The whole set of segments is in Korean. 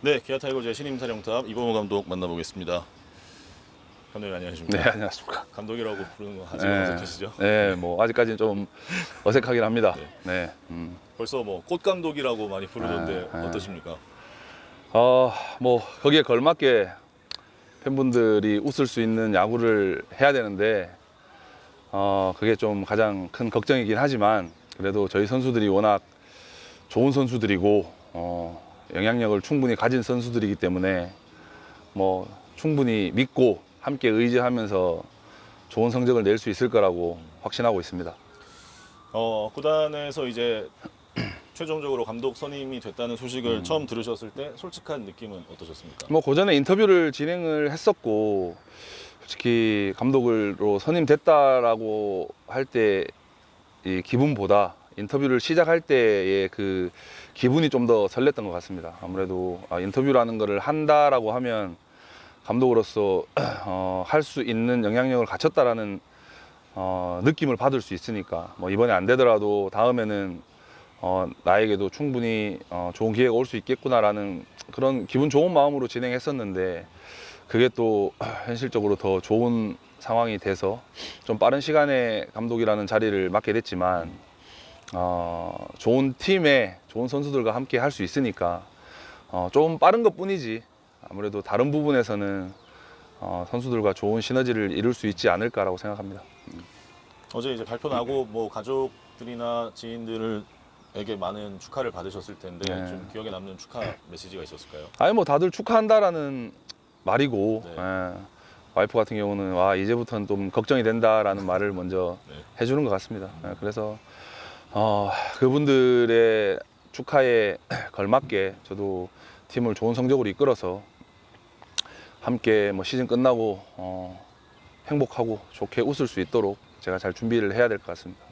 네, 기아 타이거즈의 신임 타령탑 이범호 감독 만나보겠습니다. 감독님 안녕하십니까? 네, 안녕하십니까. 감독이라고 부르는 거 아직 네, 어색하시죠? 네, 뭐 아직까지는 좀 어색하긴 합니다. 네. 음. 벌써 뭐 꽃 감독이라고 많이 부르던데 네, 네. 어떠십니까? 어, 뭐 거기에 걸맞게 팬분들이 웃을 수 있는 야구를 해야 되는데 어, 그게 좀 가장 큰 걱정이긴 하지만 그래도 저희 선수들이 워낙 좋은 선수들이고 어, 영향력을 충분히 가진 선수들이기 때문에 뭐 충분히 믿고 함께 의지하면서 좋은 성적을 낼 수 있을 거라고 확신하고 있습니다. 어, 구단에서 이제 최종적으로 감독 선임이 됐다는 소식을 음. 처음 들으셨을 때 솔직한 느낌은 어떠셨습니까? 뭐 고전에 인터뷰를 진행을 했었고 솔직히 감독으로 선임됐다라고 할 때 이 기분보다 인터뷰를 시작할 때의 그 기분이 좀 더 설렜던 것 같습니다. 아무래도 아, 인터뷰라는 거를 한다라고 하면 감독으로서 어, 할 수 있는 영향력을 갖췄다라는 어, 느낌을 받을 수 있으니까 뭐 이번에 안 되더라도 다음에는 어, 나에게도 충분히 어, 좋은 기회가 올 수 있겠구나라는 그런 기분 좋은 마음으로 진행했었는데 그게 또 현실적으로 더 좋은 상황이 돼서 좀 빠른 시간에 감독이라는 자리를 맡게 됐지만 어, 좋은 팀에 좋은 선수들과 함께 할 수 있으니까 어, 좀 빠른 것 뿐이지 아무래도 다른 부분에서는 어, 선수들과 좋은 시너지를 이룰 수 있지 않을까라고 생각합니다. 어제 이제 발표 나고 뭐 가족들이나 지인들에게 많은 축하를 받으셨을 텐데 네. 좀 기억에 남는 축하 메시지가 있었을까요? 아니 뭐 다들 축하한다라는 말이고 네. 예. 와이프 같은 경우는 와 이제부터는 좀 걱정이 된다라는 말을 먼저 네. 해주는 것 같습니다. 예, 그래서 어, 그분들의 축하에 걸맞게 저도 팀을 좋은 성적으로 이끌어서 함께 뭐 시즌 끝나고 어, 행복하고 좋게 웃을 수 있도록 제가 잘 준비를 해야 될 것 같습니다.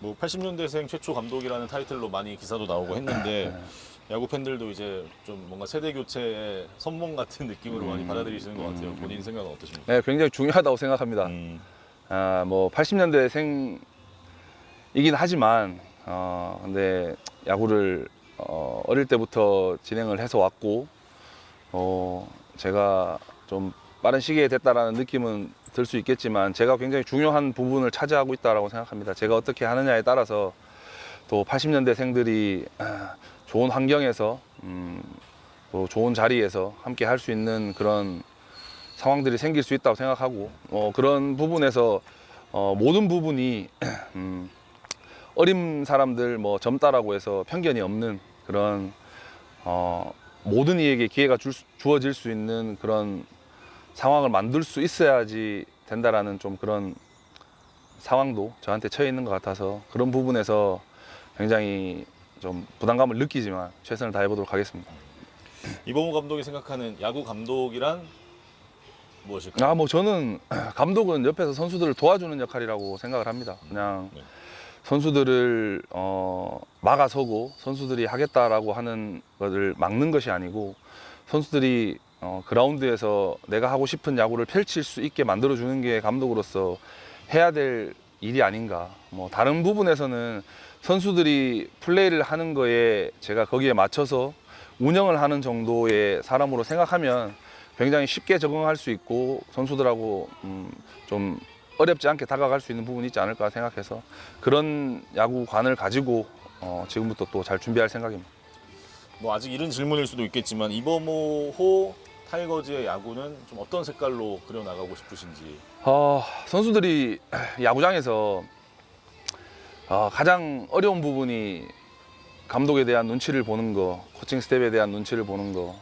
뭐 80년대생 최초 감독이라는 타이틀로 많이 기사도 나오고 했는데 네. 야구 팬들도 이제 좀 뭔가 세대 교체의 선봉 같은 느낌으로 많이 음, 받아들이시는 것 같아요. 음. 본인 생각은 어떠십니까? 네, 굉장히 중요하다고 생각합니다. 음, 아, 뭐 80년대생 이긴 하지만 어, 근데 야구를 어, 어릴 때부터 진행을 해서 왔고 어, 제가 좀 빠른 시기에 됐다라는 느낌은 들 수 있겠지만 제가 굉장히 중요한 부분을 차지하고 있다라고 생각합니다. 제가 어떻게 하느냐에 따라서 또 80년대생들이 아, 좋은 환경에서 음, 또 좋은 자리에서 함께 할 수 있는 그런 상황들이 생길 수 있다고 생각하고 어, 그런 부분에서 어, 모든 부분이 음, 어린 사람들 뭐 젊다라고 해서 편견이 없는 그런 어, 모든 이에게 기회가 줄 수- 주어질 수 있는 그런 상황을 만들 수 있어야지 된다라는 좀 그런 상황도 저한테 처해 있는 것 같아서 그런 부분에서 굉장히 좀 부담감을 느끼지만 최선을 다해 보도록 하겠습니다. 이범호 감독이 생각하는 야구 감독이란 무엇일까요? 아, 뭐 저는 감독은 옆에서 선수들을 도와주는 역할이라고 생각을 합니다. 그냥 네. 선수들을 어, 막아서고 선수들이 하겠다라고 하는 것을 막는 것이 아니고 선수들이 어, 그라운드에서 내가 하고 싶은 야구를 펼칠 수 있게 만들어주는 게 감독으로서 해야 될 일이 아닌가. 뭐 다른 부분에서는 선수들이 플레이를 하는 거에 제가 거기에 맞춰서 운영을 하는 정도의 사람으로 생각하면 굉장히 쉽게 적응할 수 있고 선수들하고 음, 좀 어렵지 않게 다가갈 수 있는 부분이 있지 않을까 생각해서 그런 야구관을 가지고 어, 지금부터 또 잘 준비할 생각입니다. 뭐 아직 이른 질문일 수도 있겠지만 이범호 타이거즈의 야구는 좀 어떤 색깔로 그려 나가고 싶으신지. 어, 선수들이 야구장에서 어, 가장 어려운 부분이 감독에 대한 눈치를 보는 거, 코칭 스텝에 대한 눈치를 보는 거.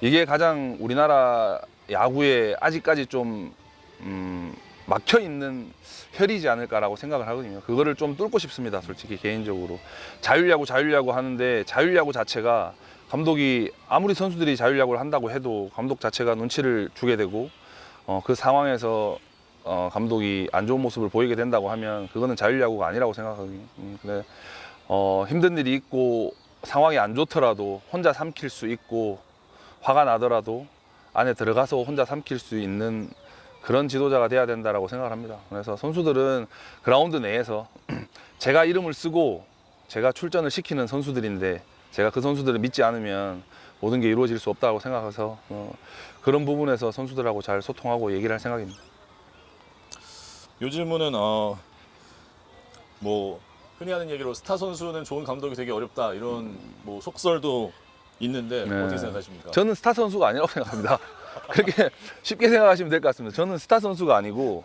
이게 가장 우리나라 야구에 아직까지 좀 음, 막혀 있는 혈이지 않을까라고 생각을 하거든요. 그거를 좀 뚫고 싶습니다, 솔직히 개인적으로. 자율야구, 자율야구 하는데 자율야구 자체가 감독이 아무리 선수들이 자율야구를 한다고 해도 감독 자체가 눈치를 주게 되고 어, 그 상황에서 어, 감독이 안 좋은 모습을 보이게 된다고 하면 그거는 자율야구가 아니라고 생각하거든요. 음, 근데 어, 힘든 일이 있고 상황이 안 좋더라도 혼자 삼킬 수 있고 화가 나더라도 안에 들어가서 혼자 삼킬 수 있는 그런 지도자가 돼야 된다라고 생각을 합니다. 그래서 선수들은 그라운드 내에서 제가 이름을 쓰고 제가 출전을 시키는 선수들인데 제가 그 선수들을 믿지 않으면 모든 게 이루어질 수 없다고 생각해서 어, 그런 부분에서 선수들하고 잘 소통하고 얘기를 할 생각입니다. 요즘은 어, 뭐 흔히 하는 얘기로 스타 선수는 좋은 감독이 되게 어렵다 이런 뭐 속설도 있는데 네. 어떻게 생각하십니까? 저는 스타 선수가 아니라고 생각합니다. 그렇게 쉽게 생각하시면 될 것 같습니다. 저는 스타 선수가 아니고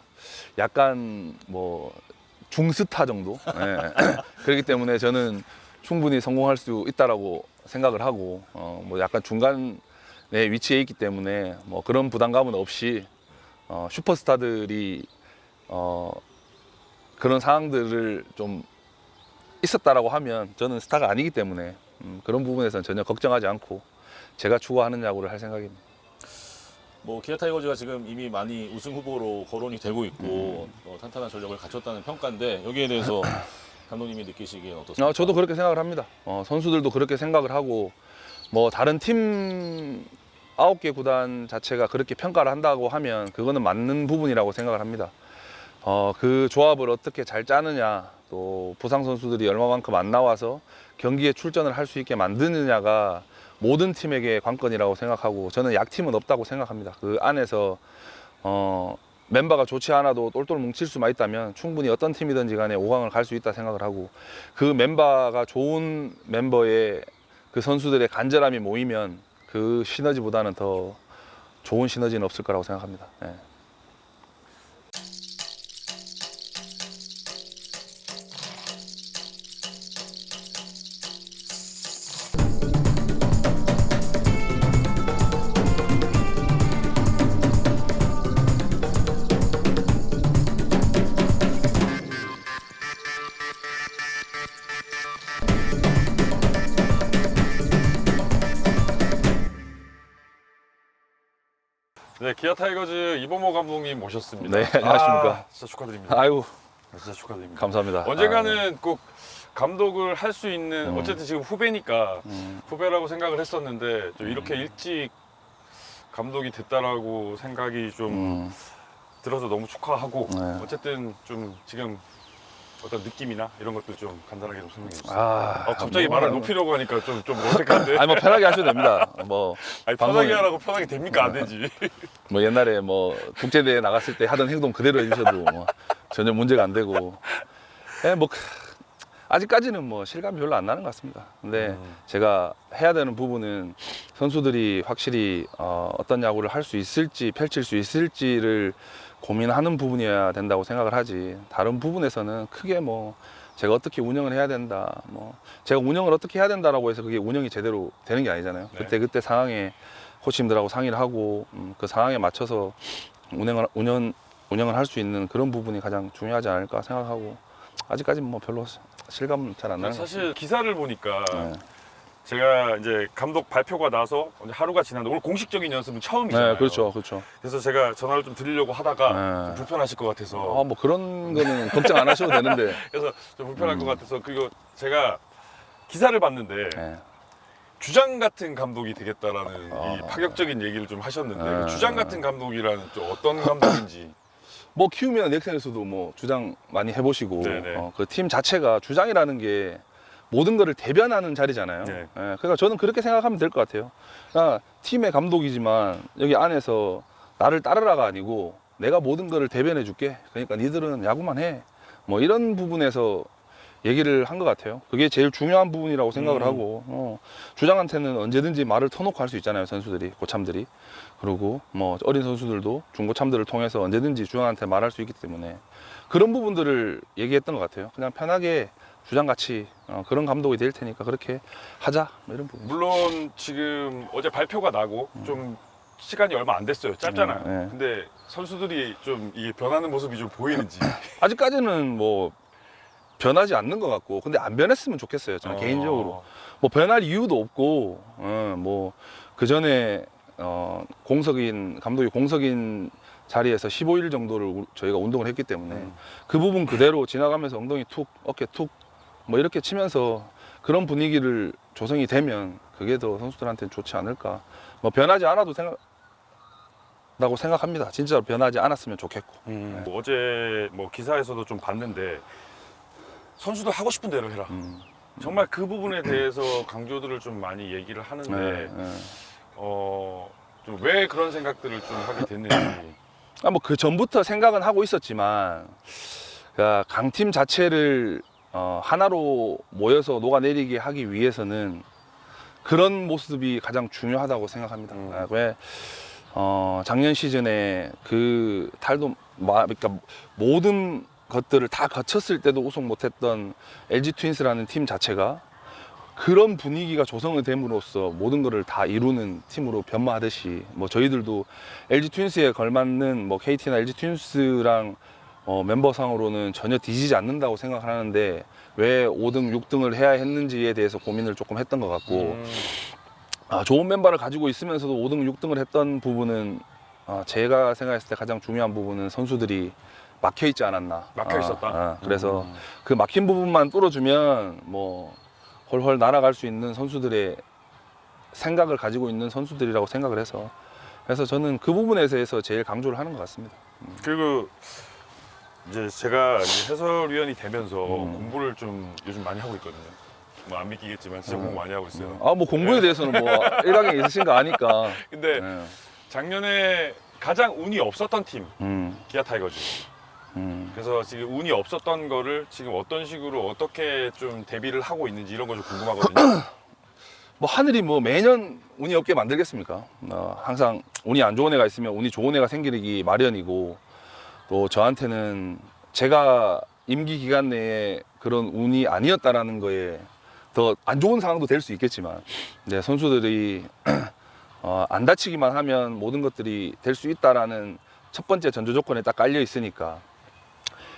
약간 뭐 중스타 정도. 예. 그렇기 때문에 저는 충분히 성공할 수 있다라고 생각을 하고 어, 뭐 약간 중간에 위치해 있기 때문에 뭐 그런 부담감은 없이 어, 슈퍼스타들이 어, 그런 상황들을 좀 있었다라고 하면 저는 스타가 아니기 때문에 음, 그런 부분에서는 전혀 걱정하지 않고 제가 추구하는 야구를 할 생각입니다. 뭐 기아 타이거즈가 지금 이미 많이 우승 후보로 거론이 되고 있고 음. 어, 탄탄한 전력을 갖췄다는 평가인데 여기에 대해서 감독님이 느끼시기엔 어떻습니까? 어, 저도 그렇게 생각을 합니다. 어, 선수들도 그렇게 생각을 하고 뭐 다른 팀 아홉 개 구단 자체가 그렇게 평가를 한다고 하면 그거는 맞는 부분이라고 생각을 합니다. 어, 그 조합을 어떻게 잘 짜느냐 또 부상 선수들이 얼마만큼 안 나와서 경기에 출전을 할 수 있게 만드느냐가 모든 팀에게 관건이라고 생각하고 저는 약팀은 없다고 생각합니다. 그 안에서 어, 멤버가 좋지 않아도 똘똘 뭉칠 수만 있다면 충분히 어떤 팀이든지 간에 5강을 갈 수 있다 생각을 하고 그 멤버가 좋은 멤버의 그 선수들의 간절함이 모이면 그 시너지보다는 더 좋은 시너지는 없을 거라고 생각합니다. 예. 네, 기아 타이거즈 이범호 감독님 모셨습니다. 네, 안녕하십니까. 아, 진짜 축하드립니다. 아유 진짜 축하드립니다. 감사합니다. 언젠가는 꼭 감독을 할 수 있는 음. 어쨌든 지금 후배니까 아, 음, 후배라고 생각을 했었는데 좀 이렇게 일찍 감독이 됐다라고 생각이 좀 음, 들어서 너무 축하하고 네. 어쨌든 좀 지금 어떤 느낌이나 이런 것들 좀 간단하게 좀 설명해 주세요. 아, 어, 갑자기 뭐, 말을 높이려고 하니까 좀 좀 어색한데. 아니 뭐 편하게 하셔도 됩니다. 뭐 아니, 방송에- 편하게 하라고 편하게 됩니까 안 되지. 뭐 옛날에 뭐 국제 대회 나갔을 때 하던 행동 그대로 해주셔도 뭐 전혀 문제가 안 되고, 예, 뭐 크- 아직까지는 뭐 실감이 별로 안 나는 것 같습니다. 근데 음. 제가 해야 되는 부분은 선수들이 확실히 어, 어떤 야구를 할 수 있을지 펼칠 수 있을지를 고민하는 부분이어야 된다고 생각을 하지. 다른 부분에서는 크게 뭐 제가 어떻게 운영을 해야 된다, 뭐 제가 운영을 어떻게 해야 된다라고 해서 그게 운영이 제대로 되는 게 아니잖아요. 네. 그때 그때 상황에 코치님들하고 상의를 하고 음, 그 상황에 맞춰서 운영을 운영 운영을 할 수 있는 그런 부분이 가장 중요하지 않을까 생각하고 아직까지는 뭐 별로 실감은 잘안 나는 것 같습니다. 사실 기사를 보니까 네. 제가 이제 감독 발표가 나서 이제 하루가 지났는데 오늘 공식적인 연습은 처음이잖아요. 네, 그렇죠, 그렇죠. 그래서 제가 전화를 좀 드리려고 하다가 네. 좀 불편하실 것 같아서 아, 뭐 그런 거는 걱정 안 하셔도 되는데. 그래서 좀 불편할 음. 것 같아서 그리고 제가 기사를 봤는데 네. 주장 같은 감독이 되겠다라는 아. 이 파격적인 얘기를 좀 하셨는데 네. 그 주장 같은 감독이라는 좀 어떤 감독인지 뭐 키우면 넥센에서도 뭐 주장 많이 해보시고 네네. 어, 그 팀 자체가 주장이라는 게 모든 거를 대변하는 자리잖아요. 네. 예, 그러니까 저는 그렇게 생각하면 될 것 같아요. 그러니까 팀의 감독이지만 여기 안에서 나를 따르라가 아니고 내가 모든 거를 대변해 줄게. 그러니까 니들은 야구만 해. 뭐 이런 부분에서 얘기를 한 것 같아요. 그게 제일 중요한 부분이라고 생각을 음. 하고 어, 주장한테는 언제든지 말을 터놓고 할 수 있잖아요. 선수들이 고참들이. 그리고 뭐 어린 선수들도 중고참들을 통해서 언제든지 주장한테 말할 수 있기 때문에 그런 부분들을 얘기했던 것 같아요. 그냥 편하게 주장 같이 어, 그런 감독이 될 테니까 그렇게 하자 뭐 이런 부분. 물론 지금 어제 발표가 나고 좀 시간이 얼마 안 됐어요. 짧잖아요. 음, 네. 근데 선수들이 좀 이게 변하는 모습이 좀 보이는지 아직까지는 뭐 변하지 않는 것 같고 근데 안 변했으면 좋겠어요. 저는 어. 개인적으로 뭐 변할 이유도 없고 어, 뭐그 전에 어, 공석인 감독이 공석인 자리에서 15일 정도를 우- 저희가 운동을 했기 때문에 음. 그 부분 그대로 지나가면서 엉덩이 툭 어깨 툭 뭐 이렇게 치면서 그런 분위기를 조성이 되면 그게 더 선수들한테는 좋지 않을까 뭐 변하지 않아도 생각 라고 생각합니다. 진짜로 변하지 않았으면 좋겠고. 뭐 어제 뭐 기사에서도 좀 봤는데 선수들 하고 싶은 대로 해라. 음. 정말 그 부분에 대해서 강조들을 좀 많이 얘기를 하는데 네, 네. 어, 좀 왜 그런 생각들을 좀 하게 됐는지. 아, 뭐 그 전부터 생각은 하고 있었지만 그러니까 강팀 자체를 어, 하나로 모여서 녹아내리게 하기 위해서는 그런 모습이 가장 중요하다고 생각합니다. 음. 아, 왜 어, 작년 시즌에 그 탈도 마, 그러니까 모든 것들을 다 거쳤을 때도 우승 못했던 LG 트윈스라는 팀 자체가 그런 분위기가 조성이 됨으로써 모든 것을 다 이루는 팀으로 변모하듯이 뭐 저희들도 LG 트윈스에 걸맞는 뭐 KT나 LG 트윈스랑 어, 멤버상으로는 전혀 뒤지지 않는다고 생각을 하는데 왜 5등, 6등을 해야 했는지에 대해서 고민을 조금 했던 것 같고 음, 아, 좋은 멤버를 가지고 있으면서도 5등, 6등을 했던 부분은 아, 제가 생각했을 때 가장 중요한 부분은 선수들이 막혀 있지 않았나. 막혀 있었다? 아, 아, 그래서 음. 그 막힌 부분만 뚫어주면 뭐 헐헐 날아갈 수 있는 선수들의 생각을 가지고 있는 선수들이라고 생각을 해서 그래서 저는 그 부분에 대해서 제일 강조를 하는 것 같습니다. 그리고 이제 제가 이제 해설위원이 되면서 음. 공부를 좀 요즘 많이 하고 있거든요. 뭐 안 믿기겠지만 진짜 공부 많이 하고 있어요. 아 뭐 공부에 대해서는 뭐 일각에 있으신 거 아니까. 근데 네. 작년에 가장 운이 없었던 팀 음, 기아 타이거즈. 음. 그래서 지금 운이 없었던 거를 지금 어떤 식으로 어떻게 좀 대비를 하고 있는지 이런 거 좀 궁금하거든요. 뭐 하늘이 뭐 매년 운이 없게 만들겠습니까? 어, 항상 운이 안 좋은 애가 있으면 운이 좋은 애가 생기기 마련이고 또 저한테는 제가 임기 기간 내에 그런 운이 아니었다라는 거에 더 안 좋은 상황도 될 수 있겠지만 네, 선수들이 어, 안 다치기만 하면 모든 것들이 될 수 있다라는 첫 번째 전조 조건에 딱 깔려 있으니까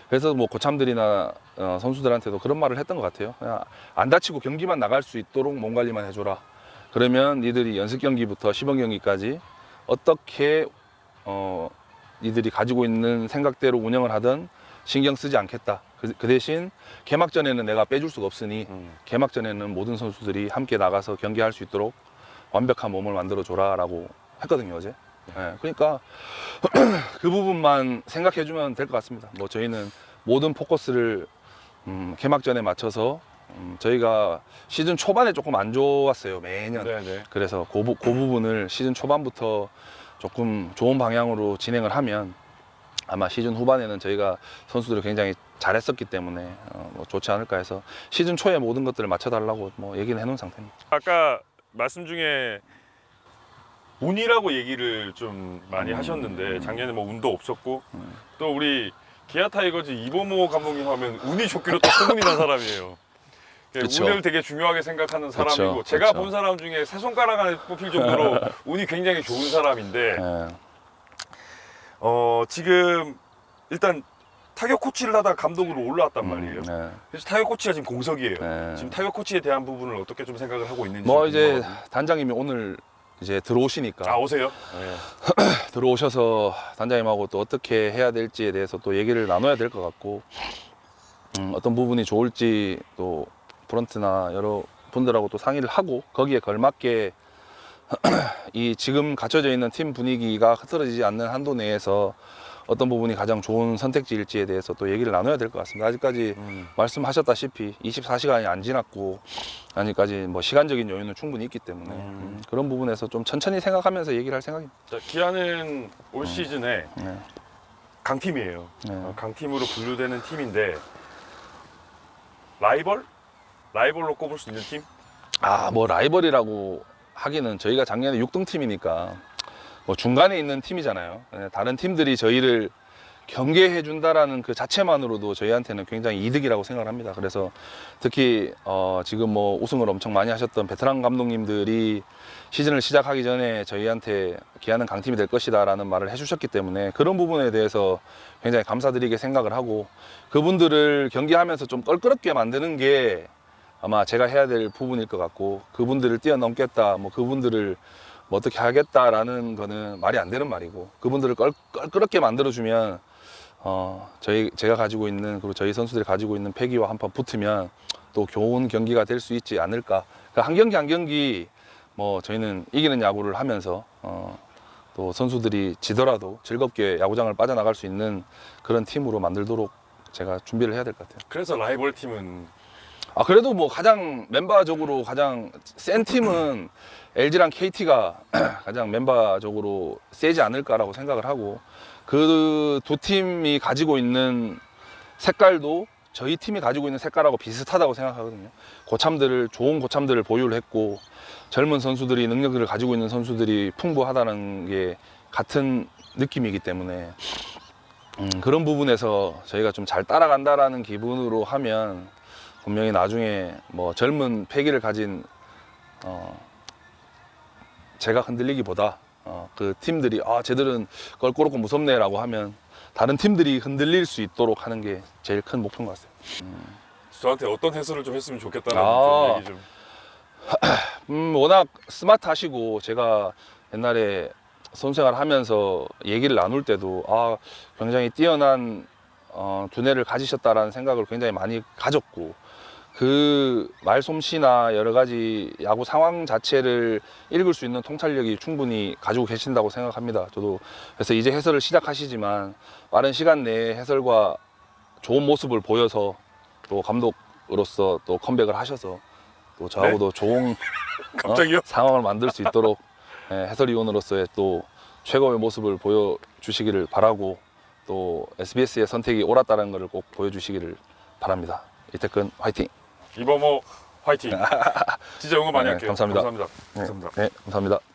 그래서 뭐 고참들이나 어, 선수들한테도 그런 말을 했던 것 같아요. 그냥 안 다치고 경기만 나갈 수 있도록 몸 관리만 해줘라. 그러면 니들이 연습 경기부터 시범 경기까지 어떻게 어, 니들이 가지고 있는 생각대로 운영을 하든 신경 쓰지 않겠다. 그, 그 대신 개막 전에는 내가 빼줄 수가 없으니 음. 개막 전에는 모든 선수들이 함께 나가서 경기할 수 있도록 완벽한 몸을 만들어 줘라라고 했거든요 어제. 예, 그러니까 그 부분만 생각해주면 될 것 같습니다. 뭐 저희는 모든 포커스를 음, 개막전에 맞춰서 음, 저희가 시즌 초반에 조금 안 좋았어요 매년. 네네. 그래서 그, 부- 그 부분을 시즌 초반부터 조금 좋은 방향으로 진행을 하면 아마 시즌 후반에는 저희가 선수들이 굉장히 잘했었기 때문에 어, 뭐 좋지 않을까 해서 시즌 초에 모든 것들을 맞춰달라고 뭐 얘기는 해놓은 상태입니다. 아까 말씀 중에 운이라고 얘기를 좀 많이 음. 하셨는데 작년에 뭐 운도 없었고 음. 또 우리 기아 타이거즈 이범호 감독님 하면 운이 좋기로 또 소문이 난 사람이에요. 예, 그쵸. 운을 되게 중요하게 생각하는 그쵸, 사람이고 제가 그쵸. 본 사람 중에 세 손가락 안에 뽑힐 정도로 운이 굉장히 좋은 사람인데 예. 어 지금 일단 타격 코치를 하다가 감독으로 올라왔단 말이에요. 음, 그래서 타격 코치가 지금 공석이에요. 예. 예. 지금 타격 코치에 대한 부분을 어떻게 좀 생각을 하고 있는지 뭐 이제. 단장님이 오늘 이제 들어오시니까 아 오세요? 들어오셔서 단장님하고 또 어떻게 해야 될지에 대해서 또 얘기를 나눠야 될 것 같고 음, 어떤 부분이 좋을지 또 프런트나 여러 분들하고 또 상의를 하고 거기에 걸맞게 이 지금 갖춰져 있는 팀 분위기가 흐트러지지 않는 한도 내에서 어떤 부분이 가장 좋은 선택지일지에 대해서 또 얘기를 나눠야 될 것 같습니다. 아직까지 음. 말씀하셨다시피 24시간이 안 지났고 아직까지 뭐 시간적인 여유는 충분히 있기 때문에 음. 음, 그런 부분에서 좀 천천히 생각하면서 얘기를 할 생각입니다. 자, 기아는 올 시즌에 네. 강팀이에요. 네. 어, 강팀으로 분류되는 팀인데 라이벌? 라이벌로 꼽을 수 있는 팀? 아, 뭐 라이벌이라고 하기는 저희가 작년에 6등 팀이니까 뭐 중간에 있는 팀이잖아요. 네, 다른 팀들이 저희를 경계해 준다라는 그 자체만으로도 저희한테는 굉장히 이득이라고 생각을 합니다. 그래서 특히 어, 지금 뭐 우승을 엄청 많이 하셨던 베테랑 감독님들이 시즌을 시작하기 전에 저희한테 기아는 강팀이 될 것이다라는 말을 해주셨기 때문에 그런 부분에 대해서 굉장히 감사드리게 생각을 하고 그분들을 경기하면서 좀 껄끄럽게 만드는 게 아마 제가 해야 될 부분일 것 같고 그분들을 뛰어넘겠다 뭐 그분들을 뭐 어떻게 하겠다라는 거는 말이 안 되는 말이고 그분들을 껄, 껄끄럽게 만들어주면 어 저희 제가 가지고 있는 그리고 저희 선수들이 가지고 있는 패기와 한판 붙으면 또 좋은 경기가 될 수 있지 않을까 그한 경기 한 경기 뭐 저희는 이기는 야구를 하면서 어, 또 선수들이 지더라도 즐겁게 야구장을 빠져나갈 수 있는 그런 팀으로 만들도록 제가 준비를 해야 될 것 같아요. 그래서 라이벌 팀은 아 그래도 뭐 가장 멤버적으로 가장 센 팀은 LG랑 KT가 가장 멤버적으로 세지 않을까라고 생각을 하고 그 두 팀이 가지고 있는 색깔도 저희 팀이 가지고 있는 색깔하고 비슷하다고 생각하거든요. 고참들을 좋은 고참들을 보유를 했고 젊은 선수들이 능력을 가지고 있는 선수들이 풍부하다는 게 같은 느낌이기 때문에 음, 그런 부분에서 저희가 좀 잘 따라간다라는 기분으로 하면 분명히 나중에 뭐 젊은 패기를 가진 어, 제가 흔들리기보다 어, 그 팀들이 아 쟤들은 껄끄럽고 무섭네라고 하면 다른 팀들이 흔들릴 수 있도록 하는 게 제일 큰 목표인 것 같아요. 저한테 어떤 해설을 좀 했으면 좋겠다는 아. 얘기 좀. 음, 워낙 스마트하시고 제가 옛날에 선생활 하면서 얘기를 나눌 때도 아 굉장히 뛰어난 어, 두뇌를 가지셨다라는 생각을 굉장히 많이 가졌고 그 말솜씨나 여러 가지 야구 상황 자체를 읽을 수 있는 통찰력이 충분히 가지고 계신다고 생각합니다. 저도 그래서 이제 해설을 시작하시지만 빠른 시간 내에 해설과 좋은 모습을 보여서 또 감독으로서 또 컴백을 하셔서 또 저하고도 좋은 어? 갑자기요? 상황을 만들 수 있도록 예, 해설위원으로서의 또 최고의 모습을 보여주시기를 바라고 또 SBS의 선택이 옳았다는 것을 꼭 보여주시기를 바랍니다. 이태근 화이팅! 이범호 화이팅. 진짜 응원 많이 네, 할게요. 감사합니다. 감사합니다. 네, 감사합니다. 네, 감사합니다.